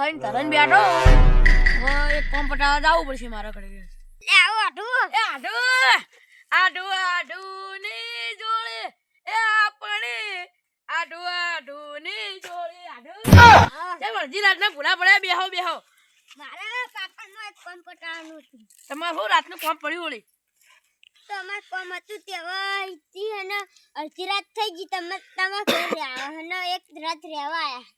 ખાઈને તરન બેઠો. હવે એક કોમ પટાવા જવું પડશે મારા ઘરે. લે આવો આડુ એ આડુ આડુ આડુ ની જોડે. એ આપણે આડુ આડુ ની જોડે આડુ તે વળજી રાતના ભૂલા પડ્યા બેહો બેહો. મારા કાકાનો એક કોમ પટાવાનું હતું. તમારે શું રાતનું કોમ પડ્યું ઓળી તો અમાર કોમ હતું તેવા ઈથી અને અડધી રાત થઈ ગઈ. તમે તમે ઘરે રહ્યા અને એક રાત રહેવા આયા.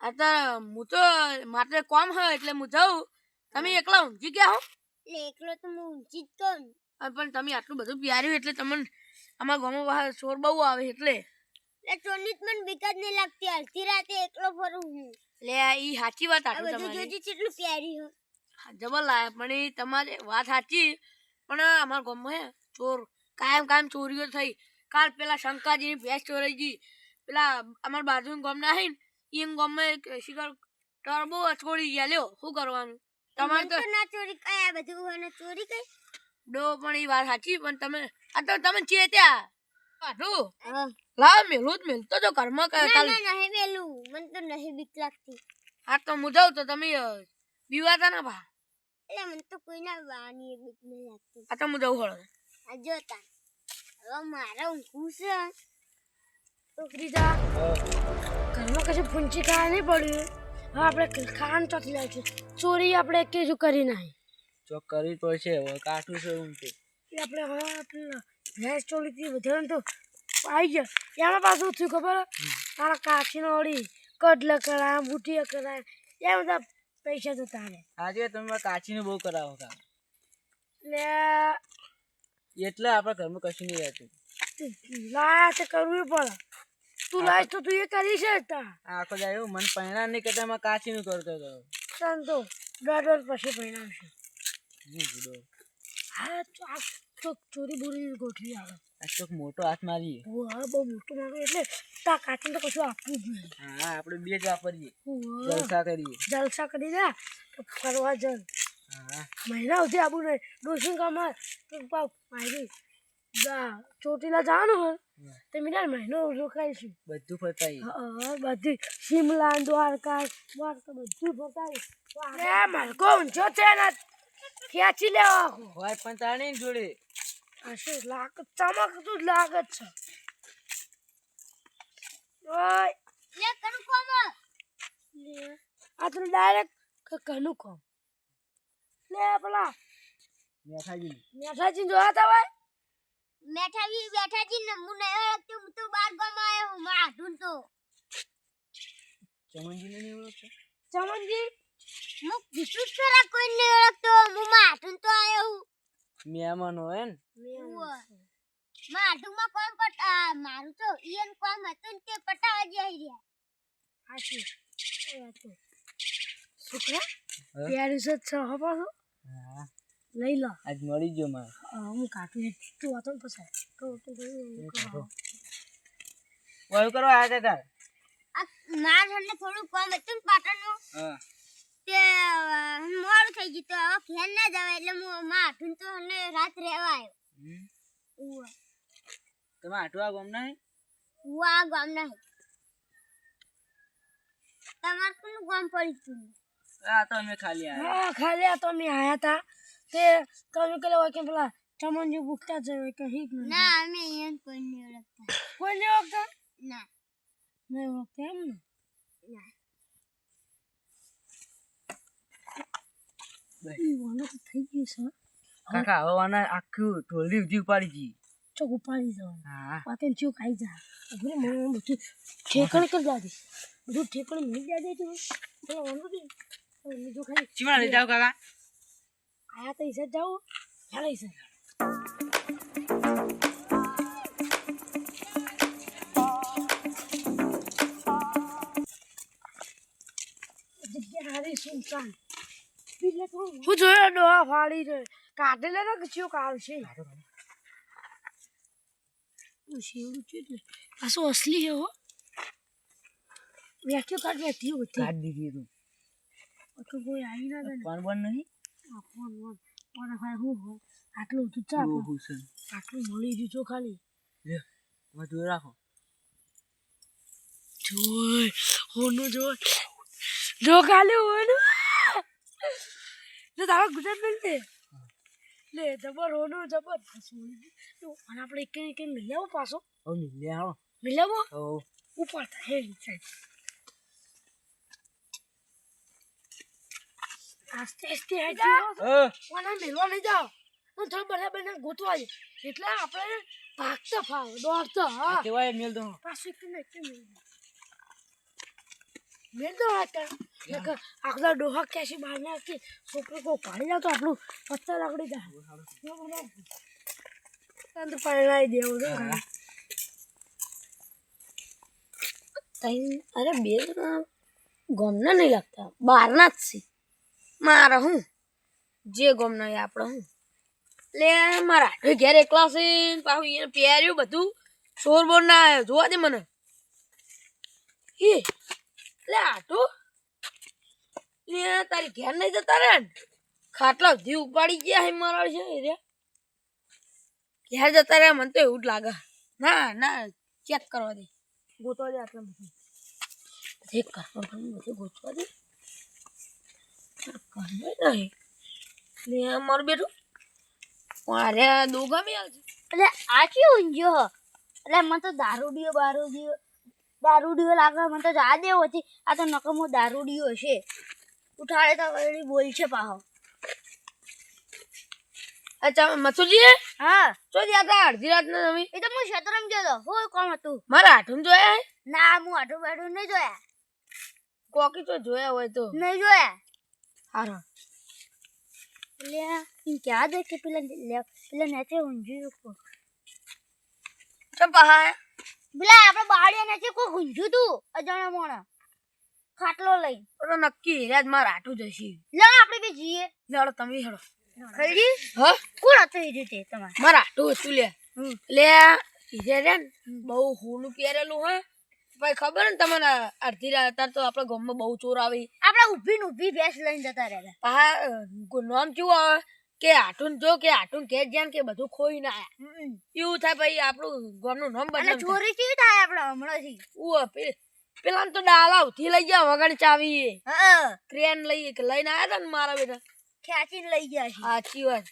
તો હું તો માત્ર કોમ હોય એટલે હું જઉં. તમે એકલા ઊંઘી ગયા હો? એકલો તો હું ઊંચી જ તો પણ તમે આટલું બધું પ્યાર્યું એટલે તમને અમારા ગામમાં બહાર ચોર બહુ આવે એટલે. એટલે ચોરની જ મને બીક જ નહીં લાગતી. અડધી રાતે એકલો ફરું હું. લે ઈ સાચી વાત આટલું તમારી. જોજી કેટલું પ્યારી હો. જબર લાયા પણ એ તમારી વાત સાચી. પણ અમારા ગામમાં હે ચોર કાયમ કાયમ ચોરીઓ થઈ. કાલ પેલા શંકાજીની ભેંસ ચોરાઈ ગઈ. પેલા અમારા બાજુ ગામના હે ને ગમે શિકાર ટર્બો છોડી ગયા. લ્યો શું કરવાનું? તમારે તો તો ના ચોરી કઈ આ બધું અને ચોરી કઈ? ડો પણ એ વાત સાચી પણ તમે આ તો તમે ચેત્યા હા. લાવ મેલું જ મેલતો જો કર્મ કરે ના કાલ ના નહીં મેલું મને તો નહીં બીક લાગતી. આ તો હું જાઉં તો તમે બીવાતા ના ભા એટલે મને તો કોઈના વાની બીક નહીં લાગતી. આ તો હું જઉં હળ. આ જોતા હવે મારે ઊંઘવું છે. છોકરી જા ઘરમાં કશું પૂંચી ખાવા નહીં પડ્યું. હવે આપણે ખાવાનું ચોથી જાય છે ચોરી આપણે કેજું કરી નાખી. ચોક કરવી પડશે હવે કાઠું છે. હું તો એ આપણે હવે આપણે ભેંસ ચોરીથી વધારે તો આવી ગયા. એમાં પાછું થયું ખબર? તારા કાચીનો વળી કડલ કરાય બુટિયા કરાય એ બધા પૈસા જતા રહે આજે તમે કાચીને બહુ કરાવો કામ. એટલે એટલે આપણા ઘરમાં કશું નહીં રહેતું. લાયા તે કરવું પડે. તું લાય તો તું એ કરી છે આખો એવું મને પહેણા નહીં કરતા કાચી નું કરતો હતો તન તો દોઢ પછી હું ગુડો હા તો આ તો ચોરી બોરી ગોઠવી આવે. આ ચોક મોટો હાથ મારીએ. હા બહુ મોટો મારો એટલે તા કાચી તો કશું આપવું જ નહીં. હા આપણે બે જ વાપરીએ. જલસા કરીએ. જલસા કરી દે તો ફરવા જલ હા. મહિના સુધી આવું નહીં. ડોસિંગ કામ તો પાવ મારી ચોટીલા જવાનું હોય. તો મીના મહિનો રોકાઈશું બધું ફરતાઈ હા બધી શિમલા દ્વારકા દ્વારકા બધું ફરતાઈ એ મલકો ઊંચો છે ને ખેંચી લેવા આખો. હોય પણ તાણી જોડે. હશે લાગ ચમકતું જ લાગે જ છે. ઓય. લે કરું કોમ લે. આ તો ડાયરેક્ટ કનું કોમ. લે પેલા. મેઠાજી મેઠાજી જોયા તા ભાઈ? મેઠાજી બેઠાજી ને હું નહીં ઓળખતી હું તો બાર ગામ આવ્યો હું મારા ચમનજી ને નહીં ઓળખતો? ચમનજી? હું કીધું જ કોઈ નહીં ઓળખતો હું મારા ઢૂંઢતો આવ્યો હું મહેમાનો હે ને? માઢુમાં કોણ પટ મારું તો ઈયન કોમ હતું ને તે પટાવા જઈ રહ્યા. હાચી એ વાત તો છોકરા હા? પ્યારી છે છ હા. લઈ લો. આજ મળી ગયો મારે. આ હું કાઢું તું વાતો ને પછી. તો તો. વયું કરવા આવ્યા તાર આ મારા ઘરને થોડું કોમ હતું ને પાટણનું. તે અ, થઈ ગયું તો હવે ઘેર ના જવાય એટલે હું માં આઠું તો અને રાત રહેવા આવ્યો. તમે આઠું આ ગામ નહીં હું આ ગામ ના તમારે કોનું ગામ પડી ગયું આ તો અમે ખાલી આવ્યા હા ખાલી આ તો અમે આયા તા. તે તમે પેલા હોય કે પેલા ચમનજી ભૂખતા જ હોય કે હીક ના અમે ઈયન કોઈ નહીં ઓળખતા કોઈ નહીં ઓળખતા ના નહીં ઓળખતા એમ ને વાંધો તો થઈ ગયું છે કાકા હવે આના આખું ઢોલી ઉધી ઉપાડી ગઈ ચોક ઉપાડી જવાનું હા વાતે ચૂક ખાઈ જા અરે મને બધું ઠેકણ કરી દાદી બધું ઠેકણ મિલી દાદી તું નહીં બીજું ખાલી ચીમણા લઈ જાઓ કાકા આયા તો ઈસર જાઓ. ચાલો ઈસર જગ્યા હારી સુનસાન હું જોયો ડોહા ફાડી રે કાઢેલે ને કે ચિયો કાઢશે શેવડું છે પાછું અસલી હે. હો વેચ્યો કાઢ વેચી હોતી? કાઢ દીધી તું. તો કોઈ આવી ના ને. પાન બન નહીં? ફોન ભાઈ હું આટલું તું ચા છે? મળી રહ્યું છો ખાલી. લે જોઈ રાખો. હોનું જોય જો ખાલી હોય ને જો તારા ગુજરાત મિલ દે લે જબર હોનું જબર. અને આપણે એક એક મિલાવો પાછો. હવે મિલે આવો. મિલાવો ઉપર થાય આસ્તે આસ્તે અ, ઓના મેળવા લઈ જાઓ. હું થોડું બધા બધા ગોતવા છે એટલે આપણે ભાગતા ફાવ દોડતા હા. કેવાય મેલ દો. પાછું એક ને એક મેળ મેળ દો હતા આગલા ડોહા કેસી બહાર કે છોકરો કો પાડી જાવ તો આપણું પત્તા લાકડી જાય. તો પરણાઈ દેવું છે. તઈ અરે બે ગમના નહીં લાગતા. બહારના જ છે. મારા હું? જે ગમના એ આપણે હું? લે, મારા આઠે ઘેર એકલા છે પાછું એને પહેર્યું બધું. ચોર બોર ના આવ્યો જોવા દે મને. હે, લે, આટો. લે, તારી ઘેર નહીં જતા રે ખાટલા સુધી ઉપાડી ગયા હે મારા છે રે. ઘેર જતા રે, મને તો એવું જ લાગે. ના ના ચેક કરવા દે. ગોતવા દે આટલા બધું. ચેક કરવા બધે ગોતવા દે. નહીં લે મારું બેઠું મારે દોગા બી આવશે એટલે આ શું ઊંઘ્યો એટલે મને તો દારૂડીઓ બારૂડિયો દારૂડીઓ લાગે મને તો જા દેવો હતી આ તો નકમો દારૂડીઓ છે. ઉઠાડે તો વળી બોલ છે પાહો અચ્છા મથુરજી હા? તો જ્યાં તા અડધી રાત ના તમે? એ તો હું શતરમ ગયો હો કોણ હતું? મારા આઠમ જોયા ના હું આઠું બાટું નહીં જોયા. કોકી તો જોયા હોય તો? નહીં જોયા. એટલે ઈ ક્યાં દે કે પેલા લે પેલા નેચે ઊંઘ્યું કો ચમ પહા પેલા આપણે બાળિયા નેચે કોઈ ઊંઘ્યું તું અજાણા મોણા ખાટલો લઈ તો નક્કી રાત મારા આઠું જશે લે આપણે બી જઈએ લડો તમે હેડો ખરી હા કોણ હતું એ રીતે તમારે મારા આઠું હતું લે. લે ઈજે રે બહુ હોનું પહેરેલું હે ભાઈ ખબર ને તમને? અડધી રાત અત્યારે તો આપણા ગામમાં બહુ ચોર આવે. આપણે ઊભી ને ઊભી ભેંસ લઈને જતા રહેતા પહા નામ કેવું આવે? કે આઠું જો કે આઠું કે જ્યાં કે બધું ખોઈ ના આયા. એવું થાય ભાઈ આપણું ગામનું નામ અને ચોરી કેવી થાય આપણે હમણાંથી? ઉવ્વ, પેલા તો ડાલા ઉથી લઈ ગયા વગર ચાવી હા ક્રેન લઈ કે લઈને આવ્યા હતા ને મારા બેટા? ખેંચીને લઈ ગયા છે. સાચી વાત.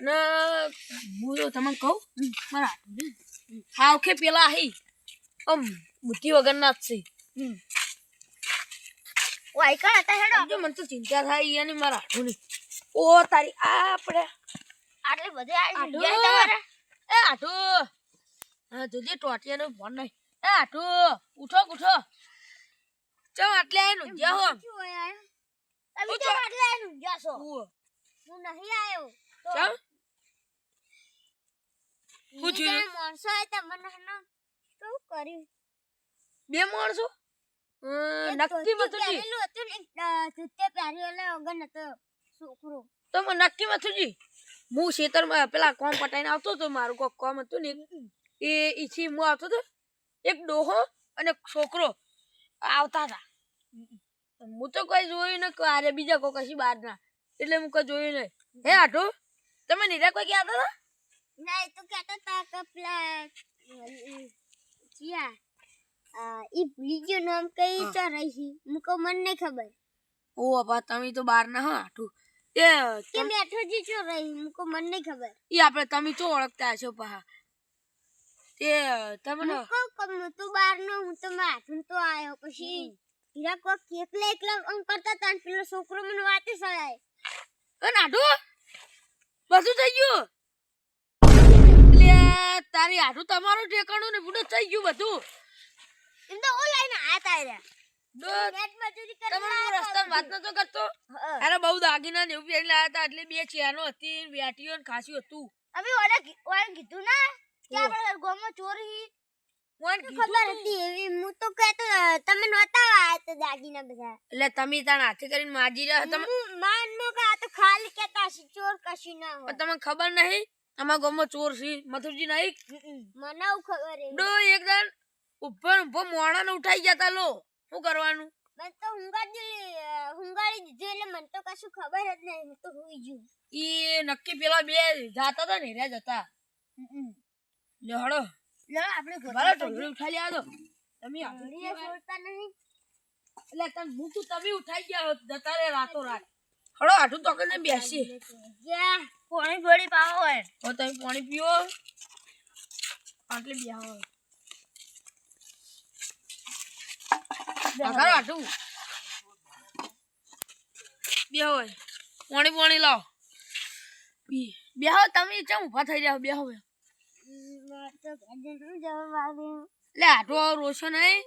અને હું તો તમને કહું મારા હાવ કે પેલા હી આમ બુદ્ધિ વગરના જ છે. વાયકણ હતા હેડો સમજો મને તો ચિંતા થાય એની મારા હાથુની ઓ તારી આ આપણે. આટલે બધે આવી આટલું? તમારે? એ આઠો હા જોજે ટોટિયાનો ફોન નહીં. એ આઠો ઉઠો ઉઠો. ચો આટલે આવીને ઊંઘ્યા હો આયો? તમે તો- આટલે આવીને ઊંઘ્યા છો? હું નહીં આવ્યો તો ચમ? માણસો આયા શું કર્યું? બે માણસો? નક્કી મથુજી પહેરેલું હતું ને એક, અ, ધોતી પહેર્યું એટલે છોકરો. તો મને નક્કી મથુજી હું ખેતરમાં પેલા કોમ પટાઈને આવતો હતો મારું કોક કોમ હતું ને એ ઈથી હું આવતો હતો એક ડોહો અને છોકરો આવતા હતા. હું તો કોઈ જોયું ને અરે બીજા કોઈ કશી બહાર ના એટલે હું કઈ જોયું નહીં. હે આઠો તમે નીરા કોઈ ક્યાં હતા? ના એ તો કહેતા હતા કે પેલા જીયા. ઈ ભૂલી ગયો નામ કઈ હા. તો રહી છે મુકો મને નહીં ખબર. ઓ બાપા તમે તો બાર ના હા આઠું. એ કે બેઠો જી છો રહી મુકો મને નહીં ખબર. ઈ આપણે તમે તો ઓળખતા છો પહા? તે તમને મુકો કમ તું બાર નો હું તો માથું તો આયો. પછી હીરા કોક એકલા એકલા આમ કરતા તા પેલો છોકરો મને વાતે સળાય એ આઠું બધું થઈ ગયું? તારી આઠું તમારું ઠેકાણું ને બધું થઈ ગયું બધું. એમ તો ઓ. આયા તા રે તમે તાણ હાથે કરીને માજી રહ્યા તમે હું કે આ તો ખાલી કેતા ચોર કશું ના હોય. તમને ખબર નહીં? અમારા ગામમાં ચોર છે મથુરજી નાઈક મને ખબર એક ડો ઉપર ઊભો મોણા ને ઉઠાઈ ગયા તા લો. શું કરવાનું? મને તો હુંગાડી હુંગાડી દીધું એટલે મને તો કશું ખબર જ નહીં હું તો હુઈ ગયું. ઈ નક્કી પેલા બે જાતા હતા ને રે જતા. લે હળો. લે આપણે ઘરે ઢોલરી ઉઠાઈ લ્યા તો તમે ઘડીએ છોડતા નહીં. એટલે તને મૂકું તમે ઉઠાઈ ગયા જતા રે રાતો રાત. હળો આઠું તો કરીને બેસી. જ્યાં પાણી ભરી પાવો હોય. તો તમે પાણી પીવો. આટલે બેહો કાકા આઠું બેહો હવે. પાણી પાણી લાવ. બેહો તમે ચમ ઊભા થઈ જાવ બેહો બેહો. તો ભજન જવાબ આવ્યો એટલે આઠું હવે રોશો નહીં.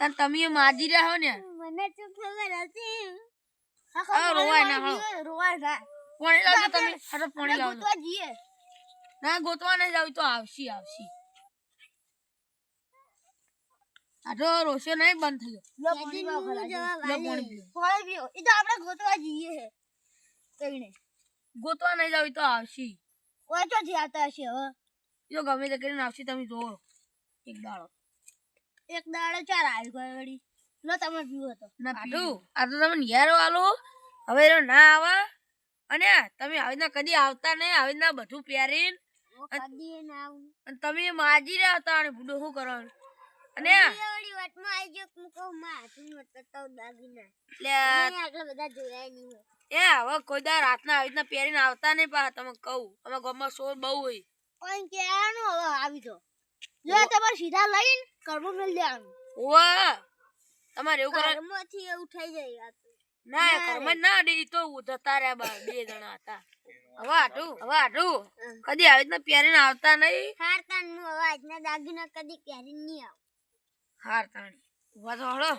ના તમે રહ્યા હો ને. મને તો ખબર હતી આ રોવાય ના, હા. પાણી લાવજો. તમે ના ગોતવા નહીં જાવ તો આવશી આવશી. આઠો રોશો નહીં બંધ પીવો એ તો આપણે ગોતવા જઈએ. કઈને ગોતવા નહીં જાવ તો આવશે. વાંચો થી આવતા હશે હવે. જો ગમે તે કરીને આવશે તમે જોવો. એક દાડો. એક દાડો ચાર આવી ગયો વળી. ન તમે પીવો તો. ના પીવું. આ તો તમે નિયારો આલો. હવે ના આવે. અને તમે આવી રીતના કદી આવતા નહીં આવી રીતના બધું પહેરીને. તમે માજી રહ્યા હતા અને બુડો શું કરવાનું? અને વળી વટમાં આવી ગયો હું કહું માં હાથું મત દાગીના. એટલે આટલા બધા જોયા નહીં એ હવે કોઈ દા રાતના આવી રીતના પહેરીને આવતા નહીં પા તમે કહું. અમે ગામમાં શોર બહુ હોય. પણ કેવાનું હવે આવી જો જો તમારે સીધા લઈને કરવું મેળ દેવાનું ઓવા તમારે એવું કરે કર્મથી એવું થઈ જાય ના કર્મ ના અડી તો જતા રહ્યા બા બે જણા હતા. હવે આટું હવે આટું કદી આવી રીતના પહેરીને આવતા નહીં. હારતા હું હવે આજના દાગીના કદી પહેરીને નહીં આવું. હાર તાણી ઊભા તો હળો